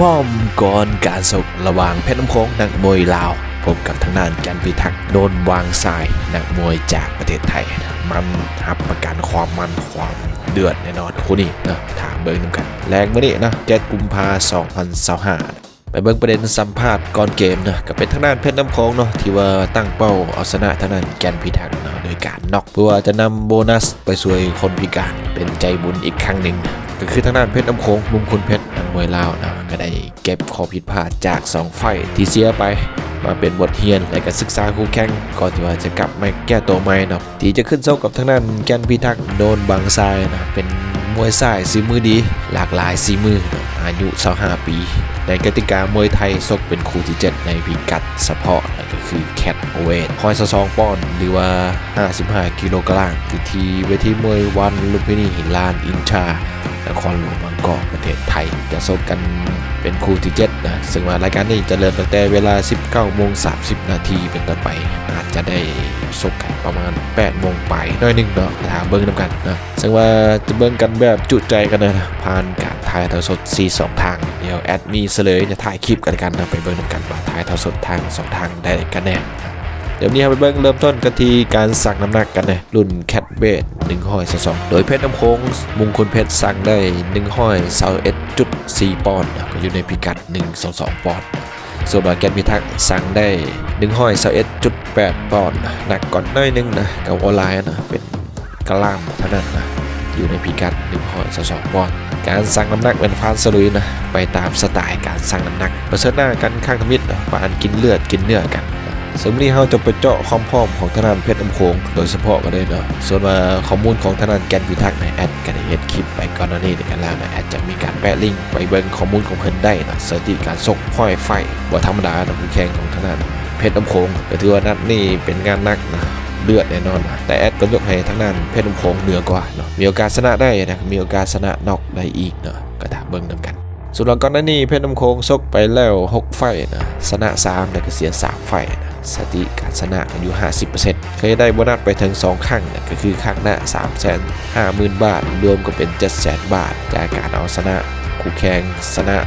พร้อมก่อนการสกระหว่างเพชรน้ำโค้งนักมวยลาวพบกับทางด้านจันพิทักษ์โดนวางสายนักมวยจากประเทศไทย มันรับประกันความมันความเดือดแน่นอนคู่นี้นะถามเบิ้งนำกัน แรงมื่อนี้นะเจ็ดกุมภา2025ไปเบิ้งประเด็นสัมภาษณ์ก่อนเกมนะก็เป็นทางด้านเพชรน้ำโค้งเนาะที่ว่าตั้งเป้าเอาชนะทางด้านแกนพิทักษ์เนาะโดยการน็อกเพื่อจะนำโบนัสไปช่วยคนพิการเป็นใจบุญอีกครั้งหนึ่งก็คือทางด้านเพชรน้ำโขงมุมคุณเพชรนักมวยลาวนะ ก็ได้เก็บข้อผิดพลาดจาก 2 ไฟที่เสียไป มาเป็นบทเรียนและก็ศึกษาคู่แข่งก่อนที่ว่าจะกลับมาแก้ตัวใหม่เนาะที่จะขึ้นโซกกับทางด้านแกนพิทักษ์โดนบังซายนะเป็นมวยสายสีมือดี หลากหลายสีมือนะอายุ 25 ปี ในกติกามวยไทยซกเป็นคู่ที่ 7 ในพิกัดเฉพาะนั่นก็คือแคทเวทคอยสะซองป้อนด์หรือว่า 55 กิโลกรัมคือที่เวทีมวยวันลุมพินีหินลานอินชา นครหลวงบางกอกประเทศไทย จะซบกันเป็นคู่ที่7นะซึ่งว่ารายการนี้จะเริ่มตั้งแต่เวลา 19โมง30 นาทีเป็นต้นไป อาจจะได้ซบกันประมาณ8โมงไปน้อยนึงเนาะถาเบิ้งน้ำกันนะซึ่งว่าจะเบิ้งกันแบบจุใจกันนะผ่านการถ่ายเทอดสด 4 2 ทาง เดี๋ยวแอดมีเสลยจะถ่ายคลิปกันกันนะไปเบิ้งน้ำกันว่าถ่ายเทอดสดทาง 2 ทางได้กันแน่ เดี๋ยวนี้เราไปเบิ่งเริ่มต้นกันที่การสั่งน้ำหนักกันนะรุ่นแคทเบสหนึ่งห้อยสองโดยเพชรน้ำโค้งมุงคลเพชรสั่งได้หนึ่งห้อยสาเอ็ดจุดสี่ปอนด์นะก็อยู่ในพิกัดหนึ่งสองสองปอนด์ส่วนบาแกนพิทักษ์สั่งได้หนึ่งห้อยสาเอ็ดจุดแปดปอนด์นะหนักก่อนหน้อยนึงนะกับวอลไลน์นะเป็นกระล่ามเท่านั้นนะอยู่ในพิกัดหนึ่งห้อยสองปอนด์การสั่งน้ำหนักเป็นฟานสลุยนะไปตามสไตล์การสั่งน้ำหนักประเสริฐหน้ากันข้างทมิตรนะปานกินเลือดกินเนื้อกัน ซึ่งวันนี้เราจะไปเจาะความพร้อมของธนานเพชรน้ำโขงโดยเฉพาะกันเลยเนาะส่วนว่าข้อมูลของธนานแกนพิทักษ์ในแอดกันเฮ็ดคลิปไปก่อนหน้านี้ในกันแล้วนะแอดจะมีการแปะลิงก์ไปเบิ่งข้อมูลของเพิ่นได้นะสถิติการซกห้อยไฟบ่ธรรมดานะผู้แข่งของธนานเพชรน้ำโขงก็ถือว่านัดนี้เป็นงานหนักนะเลือดแน่นอนนะแต่แอดก็ยกให้ทั้งนั้นเพชรน้ำโขงเหนือกว่าเนาะมีโอกาสชนะได้นะมีโอกาสชนะน็อกได้อีกเนาะก็ถามเบิ่งนำกัน ส่วนก่อนหน้านี้เพชรน้ำโค้งซกไปแล้ว 6 ไฟนะชนะ3แต่ก็เสีย 3 ไฟนะ สติการชนะก็อยู่ 50%เคยได้โบนัสไปถึง2ครั้งนะก็คือครั้งหน้า3 5 0 0 0 0 บาท รวมก็เป็น 7 0 0 0 0 0 บาท จากการเอาชนะ คู่แข่งชนะ